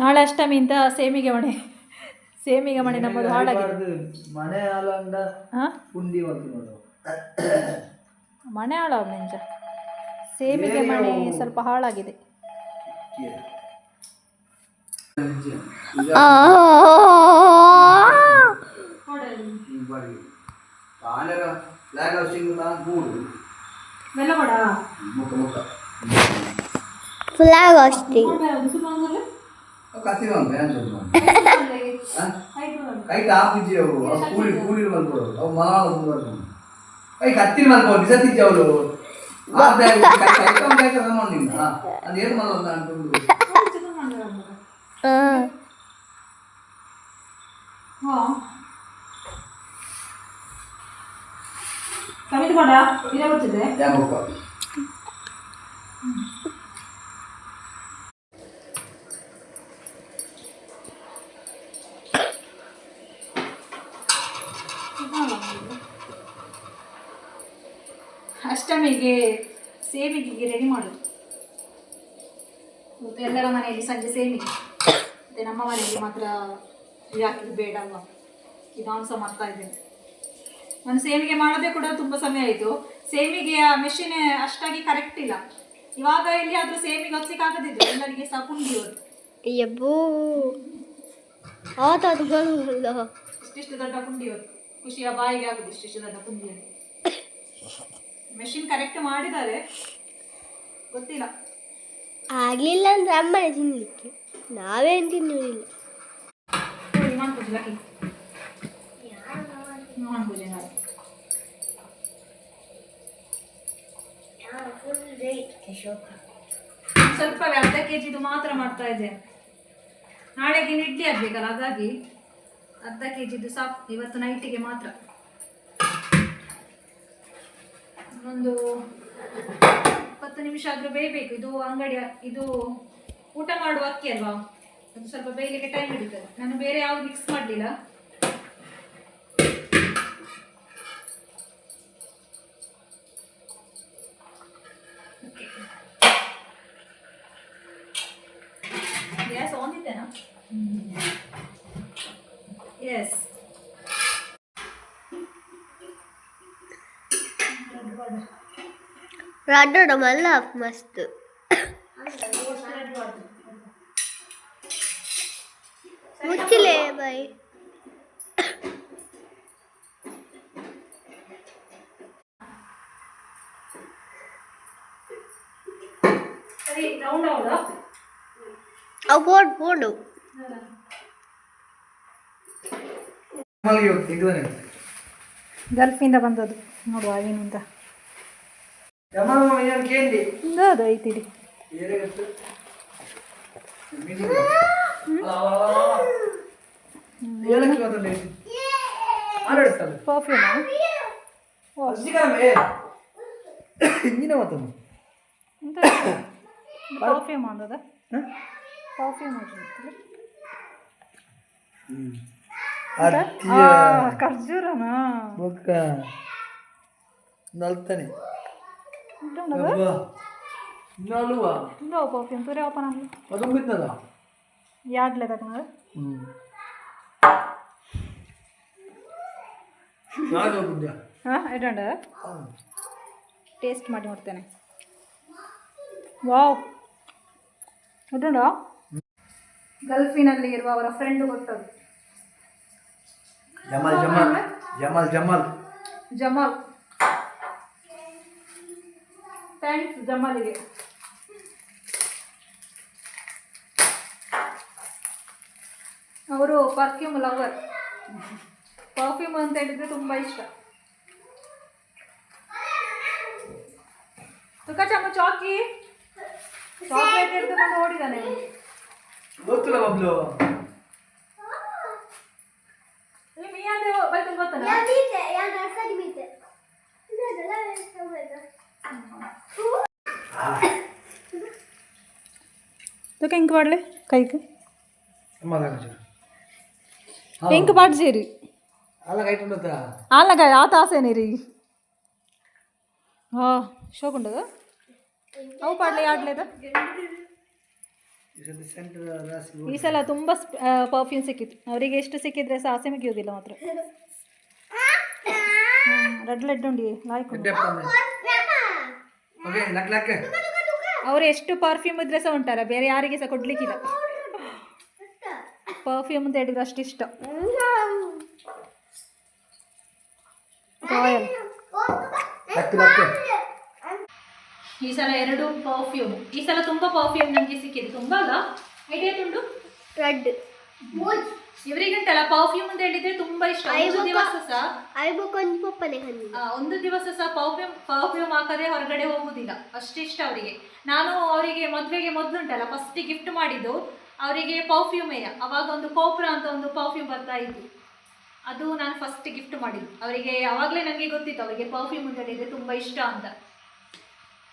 ನಾಳೆ ಅಷ್ಟಮಿ ಅಂತ ಸೇಮಿಗೆ ಮಣೆ. ಸೇಮಿಗೆ ಮಣೆ ನಮ್ಮದು ಹಾಳಾಗಿದೆ ಮನೆ ಪುಂಡಿ ಮನೆ ಹಾಳಾಗ ನಿಂಜ. ಸೇಮಿಗೆ ಮಣೆ ಸ್ವಲ್ಪ ಹಾಳಾಗಿದೆ. ಫ್ಲಾಗ್ ಹೌಸಿಂಗ್ ಕತ್ತಿ ಬಂದು ಏನು ಕೈ ಟಾಪಿಜ್ಜಿ ಅವು ಅವು ಕೂಲಿ ಕೂಲಿ ಮಲ್ಕೊಡು ಅವು ಮಾವ ಬಂದು ಕೈ ಕತ್ತಿ ಮಲ್ಕೊ ಬಿಸತ್ತಿಜ್ಜಿ ಅವಳು ಅದು ಏನು ಮಲ್ಲ ಅನ್ಕೊಂಡು ಹಾಂ ಕಮಿಟಿ ಕೊಡ ಇರ ಬರ್ತಿದೆ ಯಾಮಪ್ಪ ಅಷ್ಟಮಿಗೆ ಸೇಮಿಗೆ ರೆಡಿ ಮಾಡೋದು. ಮತ್ತು ಎಲ್ಲರ ಮನೆಯಲ್ಲಿ ಸಂಜೆ ಸೇಮಿಗೆ ಮತ್ತು ನಮ್ಮ ಮನೆಯಲ್ಲಿ ಮಾತ್ರ ಯಾಕೆ ಬೇಡ ಅಲ್ವಾ? ಈಗ ನಾನು ಸಹ ಮಾಡ್ತಾ ಇದ್ದೇನೆ. ನಾನು ಸೇಮಿಗೆ ಮಾಡೋದೇ ಕೂಡ ತುಂಬ ಸಮಯ ಆಯಿತು. ಸೇಮಿಗೆಯ ಮೆಷಿನ್ ಅಷ್ಟಾಗಿ ಕರೆಕ್ಟ್ ಇಲ್ಲ. ಇವಾಗ ಇಲ್ಲಿ ಆದರೂ ಸೇಮಿಗೆ ಹೊತ್ಲಿಕ್ಕೆ ಆಗದಿದ್ರು ಎಲ್ಲರಿಗೆ ಸಹ ಪುಂಡಿ ಹೋಯ್ತು ಯಬ್ಬೂ! ಆತ ಅದು ಬರೋಲ್ಲ. ಇಷ್ಟಿಷ್ಟು ದೊಡ್ಡ ಪುಂಡಿ ಹೋಯ್ತು ಖುಷಿಯ ಬಾಯಿಗೆ ಆಗುದು ಇಷ್ಟಿಷ್ಟು ದೊಡ್ಡ ಪುಂಡಿಯನ್ನು ಮೆಷಿನ್ ಕರೆಕ್ಟ್ ಮಾಡಿದ್ದಾರೆ. ಗೊತ್ತಿಲ್ಲ. ಆಗಲಿಲ್ಲ ಅಂದ್ರೆ ಅಮ್ಮನ ತಿನ್ನಲಿಕ್ಕೆ ನಾವೇನು ತಿನ್ನಲಿಲ್ಲ ಸ್ವಲ್ಪವೇ ಸ್ವಲ್ಪ ಅರ್ಧ ಕೆ ಜಿದು ಮಾತ್ರ ಮಾಡ್ತಾ ಇದ್ದೇನೆ ನಾಳೆಗೆ ಇನ್ನು ಇಡ್ಲಿ ಆಗ್ಬೇಕಲ್ಲ ಹಾಗಾಗಿ ಅರ್ಧ ಕೆ ಜಿದು ಸಾಕು ಇವತ್ತು ನೈಟಿಗೆ ಮಾತ್ರ. ಒಂದು ಇಪ್ಪತ್ತು ನಿಮಿಷ ಆದರೂ ಬೇಯಬೇಕು. ಇದು ಅಂಗಡಿ ಇದು ಊಟ ಮಾಡುವ ಅಕ್ಕಿ ಅಲ್ವಾ? ಅದು ಸ್ವಲ್ಪ ಬೇಯಲಿಕ್ಕೆ ಟೈಮ್ ಹಿಡಿತದೆ. ನಾನು ಬೇರೆ ಯಾವ್ದು ಮಿಕ್ಸ್ ಮಾಡಲಿಲ್ಲ. ಗ್ಯಾಸ್ ಆನ್ ಇದ್ದೇನಾ? ಎಸ್ ರಡ್ಡೋಡ ಮಲ್ಲ ಮಸ್ತ್. ಮುಚ್ಚಿಲೆ ಬೈ ಸರಿ ರೌಂಡ್ ಹೌದಾ ಅವು ಪೋಡು ಪೋಡು ಮಲ್ಲಿಗೆ ಹೋಗಿ ತೆಗ್ದಾನೆ ಗಲ್ಫಿಂದ ಬಂದದ್ದು. ನೋಡುವ ಏನಿಂದ ಪರ್ಫ್ಯೂಮಾ ಅಜ್ಜಿಗಾಮೆ ಹಿಂದಿನ ಮಾತಮ್ಮ ಎಂತ ಪರ್ಫ್ಯೂಮ್ ಅಂದದ ಪರ್ಫ್ಯೂಮ್ ಅತ್ತಿಯ ಖರ್ಜೂರನಾ ಬೊಕ್ಕ ನಲ್ತಾನೆ ಯಾಡ್ಲೆ ತಗೊಂಡ ಹ್ಞೂ ನಾನು ಹೋಗಿದ್ದೆ ಹಾಂ ಇಡಂಡ ಟೇಸ್ಟ್ ಮಾಡಿ ನೋಡ್ತೇನೆ. ವಾವ್ ಉಂಟುಂಡ ಗಲ್ಫಿನಲ್ಲಿ ಇರುವ ಅವರ ಫ್ರೆಂಡ್ ಗೊತ್ತದು. ಜಮಲ್ ಜಮಲ್. ಜಮಲ್ ಜಮಲ್. ಜಮಾಲ್. ಥ್ಯಾಂಕ್ಸ್ ಜಮಾಲಿಗೆ ಅವರು ಪರ್ಫ್ಯೂಮ್ ಲವರ್ ಪರ್ಫ್ಯೂಮ್ ಅಂತ ಹೇಳಿದ್ರೆ ತುಂಬ ಇಷ್ಟ ತುಕ ಚಮ್ಮ ಚಾಕಿ ಚಾಕ್ಲೇಟ್ ಹಿಡಿದುಕೊಂಡು ಓಡಿದಾನೆ ಅವ್ನು. ಗೊತ್ತಿಲ್ಲ ಬಬ್ಲು ಏ, ಮೀ ಅಂದ್ರೆ ಬೈಕೊಂಡು ಬರ್ತಾನ ತುಕ ಹೆಂಗೆ ಮಾಡಲಿ ಕೈಗೆ ಹೆಂಗೆ ಪಾಡ್ಸೀರಿ ಅಲ್ಲ ಕೈಟ್ ಉಂಡತ್ತ ಆಲಗ ಆ ತಾಸೇನೆ ರೀ ಹಾ ಶೋಕುಂಡದ ಅವು ಪಾಡ್ಲೆ ಆಡ್ಲೇದ ಈ ಸಲ ತುಂಬ ಪರ್ಫ್ಯೂಮ್ ಸಿಕ್ಕಿತ್ತು ಅವರಿಗೆ ಎಷ್ಟು ಸಿಕ್ಕಿದ್ರೆ ಸಹ ಆಸೆ ಮುಗಿಯೋದಿಲ್ಲ ಮಾತ್ರ ರೆಡ್ ಲೆಡ್ ಉಂಡಿ ಲಾಯ್ಕೊಂಡು ಅವರು ಎಷ್ಟು ಪರ್ಫ್ಯೂಮ್ ಇದ್ರೆ ಸಹ ಉಂಟಾರ ಬೇರೆ ಯಾರಿಗೆ ಸಹ ಕೊಡ್ಲಿಕ್ಕಿಲ್ಲ. ಪರ್ಫ್ಯೂಮ್ ಅಂತ ಹೇಳಿದ್ರೆ ಅಷ್ಟಿಷ್ಟ ಇಷ್ಟ. ರಾಯಲ್ ಈ ಸಲ ಎರಡು ಪರ್ಫ್ಯೂಮ್ ಈ ಸಲ ತುಂಬಾ ಪರ್ಫ್ಯೂಮ್ ನನಗೆ ಸಿಕ್ಕಿದೆ. ತುಂಬಾ ಅಲ್ಲ? ಐಡಿಯಾ ತುಂಡು? ರೆಡ್ ಇವರಿಗಂತಲ್ಲ ಪರ್ಫ್ಯೂಮ್ ಅಂತ ಹೇಳಿದ್ರೆ ತುಂಬಾ ಇಷ್ಟ. ಒಂದು ದಿವಸ ಸಹ ಒಂದು ದಿವಸ ಸಹ ಪರ್ಫ್ಯೂಮ್ ಪರ್ಫ್ಯೂಮ್ ಹಾಕದೆ ಹೊರಗಡೆ ಹೋಗುದಿಲ್ಲ. ಅಷ್ಟಿಷ್ಟ ಅವರಿಗೆ. ನಾನು ಅವರಿಗೆ ಮದುವೆಗೆ ಮೊದಲುಂಟಲ್ಲ ಫಸ್ಟ್ ಗಿಫ್ಟ್ ಮಾಡಿದ್ದು ಅವರಿಗೆ ಪರ್ಫ್ಯೂಮೇ ಅವಾಗ ಒಂದು ಕೋಪ್ರ ಅಂತ ಒಂದು ಪರ್ಫ್ಯೂಮ್ ಬರ್ತಾ ಇತ್ತು. ಅದು ನಾನು ಫಸ್ಟ್ ಗಿಫ್ಟ್ ಮಾಡಿದ್ದು. ಅವರಿಗೆ ಅವಾಗಲೇ ನನಗೆ ಗೊತ್ತಿತ್ತು ಅವರಿಗೆ ಪರ್ಫ್ಯೂಮ್ ಅಂತ ಹೇಳಿದ್ರೆ ತುಂಬ ಇಷ್ಟ ಅಂತ.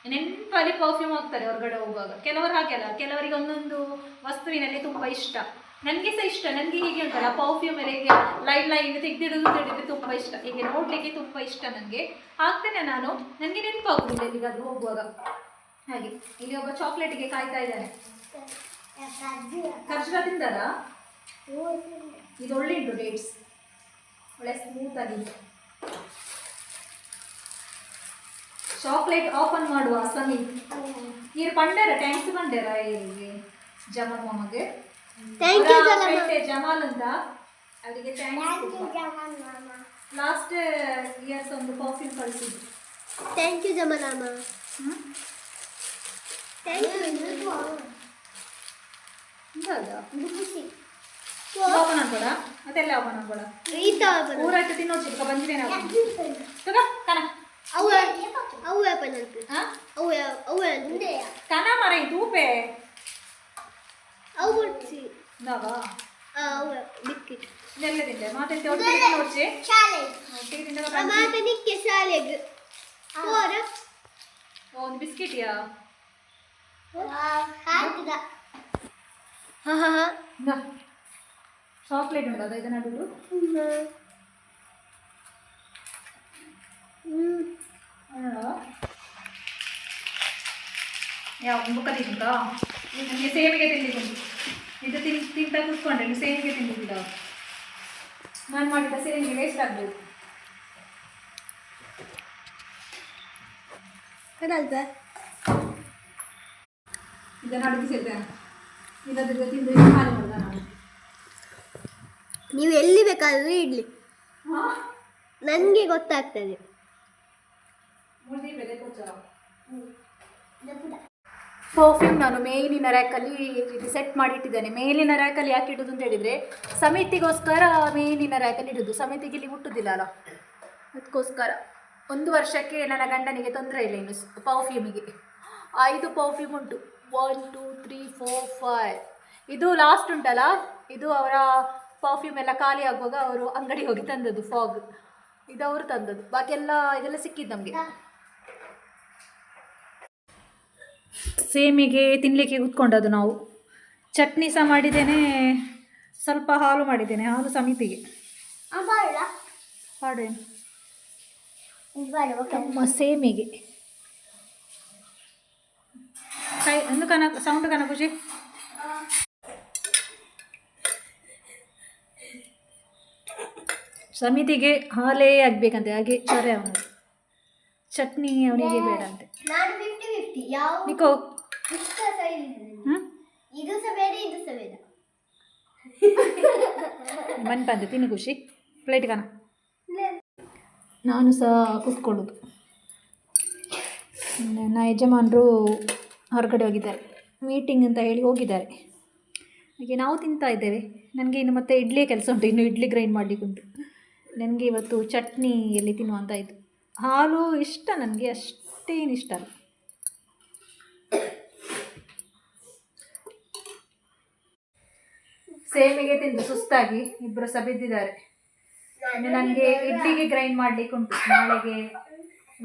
ನೆನಪಲ್ಲಿ ಪರ್ಫ್ಯೂಮ್ ಹಾಕ್ತಾರೆ ಹೊರಗಡೆ ಹೋಗುವಾಗ. ಕೆಲವರು ಹಾಗೆ ಅಲ್ಲ ಕೆಲವರಿಗೆ ಒಂದೊಂದು ವಸ್ತುವಿನಲ್ಲಿ ತುಂಬ ಇಷ್ಟ. ನನಗೆ ಸಹ ಇಷ್ಟ, ನನಗೆ ಹೀಗೆ ಉಂಟಲ್ಲ ಪರ್ಫ್ಯೂಮ್ ಎಲ್ಲ ಹೀಗೆ ಲೈನ್ ಲೈನ್ ತೆಗೆದಿಡೋದು ಹೇಳಿದ್ರೆ ತುಂಬ ಇಷ್ಟ, ಹೀಗೆ ನೋಡಲಿಕ್ಕೆ ತುಂಬ ಇಷ್ಟ ನನಗೆ. ಹಾಕ್ತೇನೆ ನಾನು, ನನಗೆ ನೆನಪಾಗೋದಿಲ್ಲ ಈಗ ಅದು ಹೋಗುವಾಗ. ಹಾಗೆ, ಇಲ್ಲಿ ಒಬ್ಬ ಚಾಕ್ಲೇಟಿಗೆ ಕಾಯ್ತಾ ಇದ್ದಾನೆ. ಖರ್ಜುರ ತಿಂದದ? ಇದು ಒಳ್ಳೆ ಉಂಟು ಡೇಟ್ಸ್ ಒಳ್ಳೆ ಸ್ಮೂತ್ ಆಗಿದೆ ಚಾಕ್ಲೇಟ್ ಓಪನ್ ಮಾಡುವ ಸಮೀಪ್ ಇವ್ರು ಪಂಡರ ಟ್ಯಾಂಕ್ಸ್ ಪಂಡರ ಇಲ್ಲಿ ಮಾಮಗೆ? ಥ್ಯಾಂಕ್ ಯು ಜಮಾಲ್ ಅಂತ ಅವರಿಗೆ ಲಾಸ್ಟ್ ಇಯರ್ಸ್ ಒಂದು ಪರ್ಫ್ಯೂಮ್ ಕಳಿಸಿದ್ರು ಥ್ಯಾಂಕ್ ಯು ಜಮಲಾಮ ಹ್ಮ್? ಥ್ಯಾಂಕ್ ಯು ಓಪನ್ ಅನ್ಬೇಡ ಅದೆಲ್ಲ ಓಪನ್ ಅನ್ಬೇಡ ಈತ ತಿನ್ನೋ ಚಿಕ್ಕ ಕನ ಅವು ಅವು ಯಾಪನ್ ಅಂತ ಹಾ ಅವು ಅವು ಕನ ಮರ ತೂಪೆ ബിസ്ക്കറ്റിയാ? ചോക്ലേറ്റ് ഉണ്ടോ? അതായത് നടുള്ളൂ ആണോ? ഞാൻ ഉമ്പൊക്കെ തിരിക്കാം ನನಗೆ ಸೇವಿಗೆ ತಿಂದಿದ್ದು ಇದು ತಿನ್ ತಿಂತಾ ಕೂತ್ಕೊಂಡ್ರೆ ನೀವು ಸೇವಿಗೆ ತಿಂದಿದ್ದಿಲ್ಲ ನಾನು ಮಾಡಿದ ಸೇವಿಗೆ ವೇಸ್ಟ್ ಆಗಬೇಕು. ಅದಲ್ದ ಇದನ್ನು ಅಡುಗಿಸಿದ್ದೇನೆ ಇಲ್ಲದ್ರೆ ತಿಂದು ಖಾಲಿ ಮಾಡಿದ ನಾನು. ನೀವು ಎಲ್ಲಿ ಬೇಕಾದ್ರೂ ಇಡ್ಲಿ. ನನಗೆ ಗೊತ್ತಾಗ್ತದೆ. ಪರ್ಫ್ಯೂಮ್ ನಾನು ಮೇಲಿನ ರ್ಯಾಕಲ್ಲಿ ಸೆಟ್ ಮಾಡಿ ಇಟ್ಟಿದ್ದೇನೆ ಮೇಲಿನ ರ್ಯಾಕಲ್ಲಿ ಯಾಕೆ ಇಡೋದು ಅಂತ ಹೇಳಿದರೆ, ಸಮಿತಿಗೋಸ್ಕರ ಮೇಲಿನ ರ್ಯಾಕಲ್ಲಿ ಇಡೋದು. ಸಮಿತಿಗೆ ಇಲ್ಲಿ ಮುಟ್ಟುದಿಲ್ಲ ಅಲ್ಲ? ಅದಕ್ಕೋಸ್ಕರ. ಒಂದು ವರ್ಷಕ್ಕೆ ನನ್ನ ಗಂಡನಿಗೆ ತೊಂದರೆ ಇಲ್ಲ ಇನ್ನು ಪರ್ಫ್ಯೂಮಿಗೆ ಐದು ಪರ್ಫ್ಯೂಮ್ ಉಂಟು. One two three four five ಇದು ಲಾಸ್ಟ್ ಉಂಟಲ್ಲ? ಇದು ಅವರ ಪರ್ಫ್ಯೂಮ್ ಎಲ್ಲ ಖಾಲಿ ಆಗುವಾಗ ಅವರು ಅಂಗಡಿ ಹೋಗಿ ತಂದದ್ದು ಫಾಗ್ ಇದು ಅವರು ತಂದದ್ದು. ಬಾಕಿ ಎಲ್ಲ ಇದೆಲ್ಲ ಸಿಕ್ಕಿದ್ದು ನಮಗೆ. ಸೇಮಿಗೆ ತಿನ್ನಲಿಕ್ಕೆ ಕೂತ್ಕೊಂಡದ್ದು ನಾವು. ಚಟ್ನಿ ಸಹ ಮಾಡಿದ್ದೇನೆ ಸ್ವಲ್ಪ ಹಾಲು ಮಾಡಿದ್ದೇನೆ ಹಾಲು ಸಮಿತಿಗೆ. ನಮ್ಮ ಸೇಮಿಗೆ. ಕೈ ಒಂದು ಕನ ಸೌಂಡ್ ಕನ ಖುಷಿ ಸಮಿತಿಗೆ ಹಾಲೇ ಆಗ್ಬೇಕಂತೆ ಹಾಗೆ ಚರೆ ಅವನು. ಚಟ್ನಿ ಅವನಿಗೆ ಬೇಡ ಅಂತೆ. ನಿಕೋ. ಇದು ಬೇಡ ಇದು ಸಹ ಬೇಡ. ಮನೆ ಬಂದೆ ತಿನ್ನು ಖುಷಿ. ಪ್ಲೇಟ್ ಕನ ನಾನು ಸಹ ಕೂತ್ಕೊಳ್ಳೋದು. ನನ್ನ ಯಜಮಾನರು ಹೊರಗಡೆ ಹೋಗಿದ್ದಾರೆ. ಮೀಟಿಂಗ್ ಅಂತ ಹೇಳಿ ಹೋಗಿದ್ದಾರೆ. ಹಾಗೆ ನಾವು ತಿಂತಾ ಇದ್ದೇವೆ. ನನಗೆ ಇನ್ನು ಮತ್ತೆ ಇಡ್ಲಿ ಕೆಲಸ ಉಂಟು. ಇನ್ನು ಇಡ್ಲಿ ಗ್ರೈಂಡ್ ಮಾಡಲಿಕ್ಕೆ ಉಂಟು. ನನಗೆ ಇವತ್ತು ಚಟ್ನಿಯಲ್ಲಿ ತಿನ್ನುವಂತ ಇತ್ತು ಹಾಲು ಇಷ್ಟ ನನಗೆ ಅಷ್ಟೇನು ಇಷ್ಟ ಅಲ್ಲ. ಸೇಮಿಗೆ ತಿಂದು ಸುಸ್ತಾಗಿ ಇಬ್ಬರು ಸಹ ಬಿದ್ದಿದ್ದಾರೆ ಇನ್ನು ನನಗೆ ಇಡ್ಲಿಗೆ ಗ್ರೈಂಡ್ ಮಾಡ್ಲಿಕ್ಕೆ ಉಂಟು. ನಾಳೆಗೆ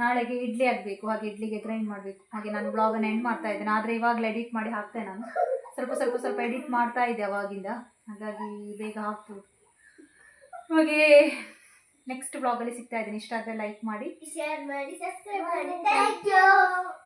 ನಾಳೆಗೆ ಇಡ್ಲಿ ಆಗಬೇಕು. ಹಾಗೆ ಇಡ್ಲಿಗೆ ಗ್ರೈಂಡ್ ಮಾಡಬೇಕು. ಹಾಗೆ ನಾನು ಬ್ಲಾಗನ್ನು ಎಂಡ್ ಮಾಡ್ತಾ ಇದ್ದೇನೆ. ಆದರೆ ಇವಾಗಲೇ ಎಡಿಟ್ ಮಾಡಿ ಹಾಕ್ತೇನೆ ನಾನು. ಸ್ವಲ್ಪ ಸ್ವಲ್ಪ ಸ್ವಲ್ಪ ಎಡಿಟ್ ಮಾಡ್ತಾ ಇದ್ದೆ ಅವಾಗಿಂದ. ಹಾಗಾಗಿ ಬೇಗ ಹಾಕ್ಬೋದು. ಹಾಗೆ ನೆಕ್ಸ್ಟ್ ಬ್ಲಾಗಲ್ಲಿ ಸಿಗ್ತಾ ಇದ್ದೀನಿ. ಇಷ್ಟ ಆದರೆ ಲೈಕ್ ಮಾಡಿ. ಶೇರ್ ಮಾಡಿ ಸಬ್ಸ್ಕ್ರೈಬ್ ಮಾಡಿ. Thank you